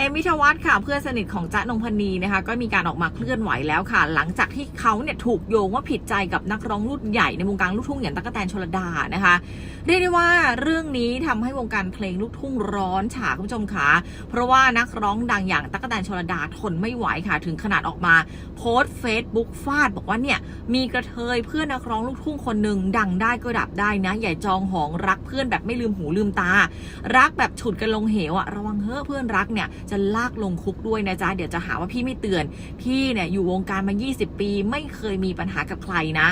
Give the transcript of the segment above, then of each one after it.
เอมิทวัฒน์ค่ะเพื่อนสนิทของจ๊ะนงพนีนะคะก็มีการออกมาเคลื่อนไหวแล้วค่ะ หลังจากที่เขาเนี่ยถูกโยงว่าผิดใจกับนักร้องรุ่นใหญ่ในวงการลูกทุ่งอย่างตั๊กแตนชลดานะคะ เรียกได้ว่าเรื่องนี้ทำให้วงการเพลงลูกทุ่งร้อนฉาคุณผู้ชมค่ะเพราะว่านักร้องดังอย่างตั๊กแตนชลดาทนไม่ไหวค่ะ ถึงขนาดออกมาโพสต์เฟซบุ๊กฟาด บอกว่าเนี่ยมีกระเทยเพื่อนนักร้องลูกทุ่งคนหนึ่งดังได้ก็ดับได้นะอย่จองหองรักเพื่อนแบบไม่ลืมหูลืมตา รักแบบฉุดกันลงเหวอะระวังเฮ้อเพื่อนรักเนี่ยจะลากลงคุกด้วยนะจ๊ะ เดี๋ยวจะหาว่าพี่ไม่เตือน พี่เนี่ยอยู่วงการมา 20 ปี ไม่เคยมีปัญหากับใครนะ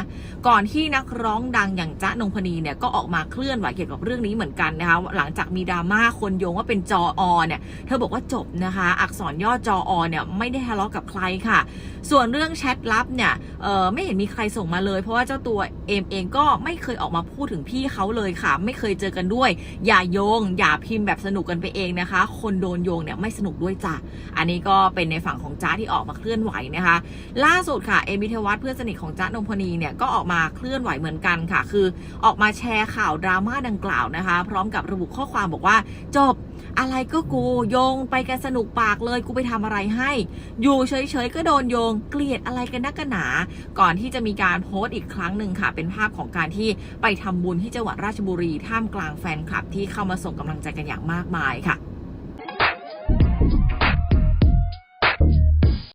ก่อนที่นักร้องดังอย่างจ๊ะนงพนีเนี่ยก็ออกมาเคลื่อนไหวเกี่ยวกับเรื่องนี้เหมือนกันนะคะ หลังจากมีดราม่าคนโยงว่าเป็นจออเนี่ย เธอบอกว่าจบนะคะ อักษรย่อจออเนี่ยไม่ได้ทะเลาะกับใครค่ะ ส่วนเรื่องแชทลับเนี่ยเออไม่เห็นมีใครส่งมาเลย เพราะว่าเจ้าตัวเอมเองก็ไม่เคยออกมาพูดถึงพี่เขาเลยค่ะ ไม่เคยเจอกันด้วย อย่าโยง อย่าพิมพ์แบบสนุกกันไปเองนะคะ คนโดนโยงเนี่ยไม่สนุกด้วยจ้ะ อันนี้ก็เป็นในฝั่งของจ้าที่ออกมาเคลื่อนไหวนะคะ ล่าสุดค่ะ เอมิเทวัตเพื่อนสนิทของจ้านงพนีเนี่ยก็ออกมาเคลื่อนไหวเหมือนกันค่ะ คือออกมาแชร์ข่าวดราม่าดังกล่าวนะคะ พร้อมกับระบุข้อความบอกว่าจบอะไรก็กูโยงไปกันสนุกปากเลยกูไปทำอะไรให้ อยู่เฉยๆก็โดนโยงเกลียดอะไรกันนักกันหนา ก่อนที่จะมีการโพสต์อีกครั้งหนึ่งค่ะ เป็นภาพของการที่ไปทำบุญที่จังหวัดราชบุรีท่ามกลางแฟนคลับที่เข้ามาส่งกำลังใจกันอย่างมากมายค่ะ